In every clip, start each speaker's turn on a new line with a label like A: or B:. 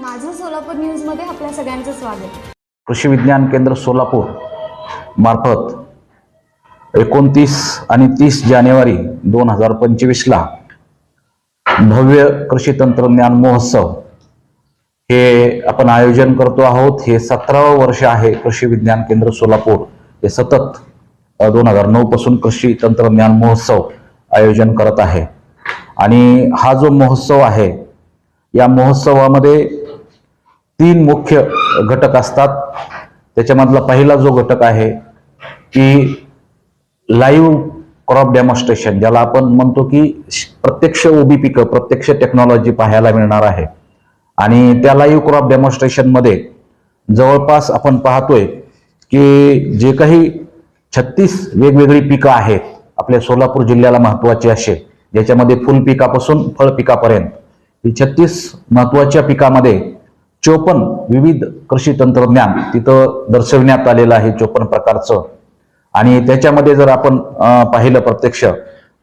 A: माझं सोलापूर न्यूजमध्ये आपल्या सगळ्यांचं स्वागत.
B: कृषी विज्ञान केंद्र सोलापूर मार्फत एकोणतीस आणि तीस जानेवारी दोन हजार पंचवीसला भव्य कृषी तंत्रज्ञान महोत्सव हे आपण आयोजन करतो आहोत. हे सतरावं वर्ष आहे कृषी विज्ञान केंद्र सोलापूर हे सतत दोन हजार नऊ पासून कृषी तंत्रज्ञान महोत्सव आयोजन करत आहे. आणि हा जो महोत्सव आहे या महोत्सवामध्ये तीन मुख्य घटक असतात. त्याच्यामधला पहिला जो घटक आहे की लाईव्ह क्रॉप डेमॉन्स्ट्रेशन ज्याला आपण म्हणतो की श- प्रत्यक्ष उभी पिकं प्रत्यक्ष टेक्नॉलॉजी पाहायला मिळणार आहे. आणि त्या लाईव्ह क्रॉप डेमॉन्स्ट्रेशनमध्ये जवळपास आपण पाहतोय की जे काही छत्तीस वेगवेगळी पिकं आहेत आपल्या सोलापूर जिल्ह्याला महत्वाची असे ज्याच्यामध्ये फुल पिकापासून फळ पिकापर्यंत ही छत्तीस महत्त्वाच्या पिकामध्ये चोपन्न विविध कृषी तंत्रज्ञान तिथं दर्शवण्यात आलेलं आहे चोपन्न प्रकारचं. आणि त्याच्यामध्ये जर आपण पाहिलं प्रत्यक्ष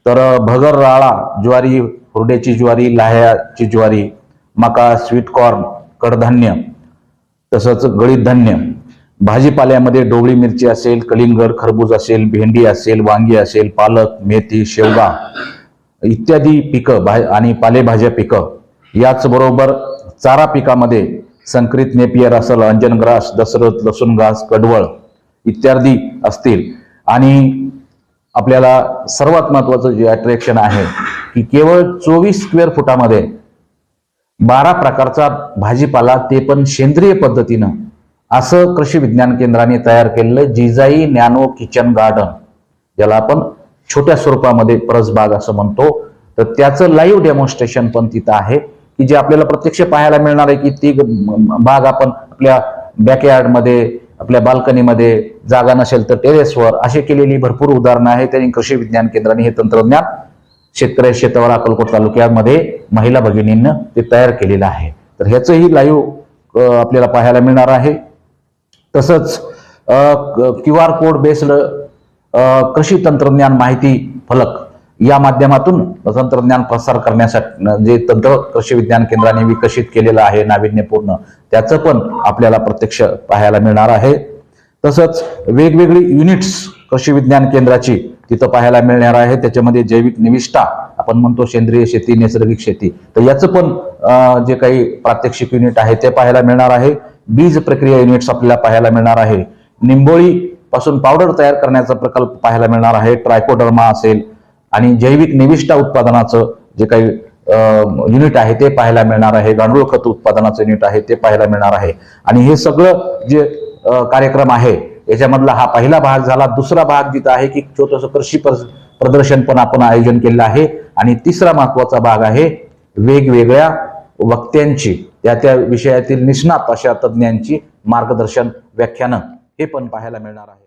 B: तर भगर राळा ज्वारी हुरड्याची ज्वारी लाह्याची ज्वारी मका स्वीट कॉर्न कडधान्य तसंच गळीत धान्य भाजीपाल्यामध्ये डोबळी मिरची असेल कलिंगड खरबूज असेल भेंडी असेल वांगी असेल पालक मेथी शेवगा इत्यादी पिकं भा आणि पालेभाज्या पिकं याचबरोबर चारा पिकामध्ये संकरित नेपियर असेल अंजनग्रास दशरथ लसूण घास कडवळ इत्यादी असतील. आणि आपल्याला सर्वात महत्वाचं जे अट्रॅक्शन आहे की केवळ चोवीस स्क्वेअर फुटामध्ये बारा प्रकारचा भाजीपाला ते पण सेंद्रिय पद्धतीनं असं कृषी विज्ञान केंद्राने तयार केलेलं जिजाई नॅनो किचन गार्डन ज्याला आपण छोट्या स्वरूपामध्ये परसबाग असं म्हणतो. तर त्याचं लाईव्ह डेमॉन्स्ट्रेशन पण तिथं आहे. की जे आपल्याला प्रत्यक्ष पाहायला मिळणार आहे की ती भाग बाग आपण आपल्या बॅकयार्डमध्ये आपल्या बाल्कनीमध्ये जागा नसेल तर टेरेसवर अशी केलेली भरपूर उदाहरणं आहेत. त्यांनी कृषी विज्ञान केंद्राने हे तंत्रज्ञान शेतकरी शेतावर अकलकोट तालुक्यामध्ये महिला भगिनींना ते तयार केलेलं आहे. तर ह्याचंही लाईव्ह आपल्याला पाहायला मिळणार आहे. तसंच क्यू आर कोड बेस्ड कृषी तंत्रज्ञान माहिती फलक या माध्यमातून तंत्रज्ञान प्रसार करण्यासाठी जे तंत्र कृषी विज्ञान केंद्राने विकसित केलेलं आहे नाविन्यपूर्ण त्याचं पण आपल्याला प्रत्यक्ष पाहायला मिळणार आहे. तसंच वेगवेगळी युनिट्स कृषी विज्ञान केंद्राची तिथं पाहायला मिळणार आहे. त्याच्यामध्ये जैविक निविष्ठा आपण म्हणतो सेंद्रिय शेती नैसर्गिक शेती तर याचं पण जे काही प्रात्यक्षिक युनिट आहे ते पाहायला मिळणार आहे. बीज प्रक्रिया युनिट्स आपल्याला पाहायला मिळणार आहे. निंबोळी पासून पावडर तयार करण्याचा प्रकल्प पाहायला मिळणार आहे. ट्रायकोडर्मा असेल आणि जैविक निविष्ठा उत्पादनाचं जे काही युनिट आहे ते पाहायला मिळणार आहे. गांडूळ खत उत्पादनाचं युनिट आहे ते पाहायला मिळणार आहे. आणि हे सगळं जे कार्यक्रम आहे याच्यामधला हा पहिला भाग झाला. दुसरा भाग जिथं आहे की छोटस कृषी प्रदर्शन पण आपण आयोजन केलेलं आहे. आणि तिसरा महत्त्वाचा भाग आहे वेगवेगळ्या वक्त्यांची त्या त्या विषयातील निष्णात अशा तज्ज्ञांची मार्गदर्शन व्याख्यानं हे पण पाहायला मिळणार आहे.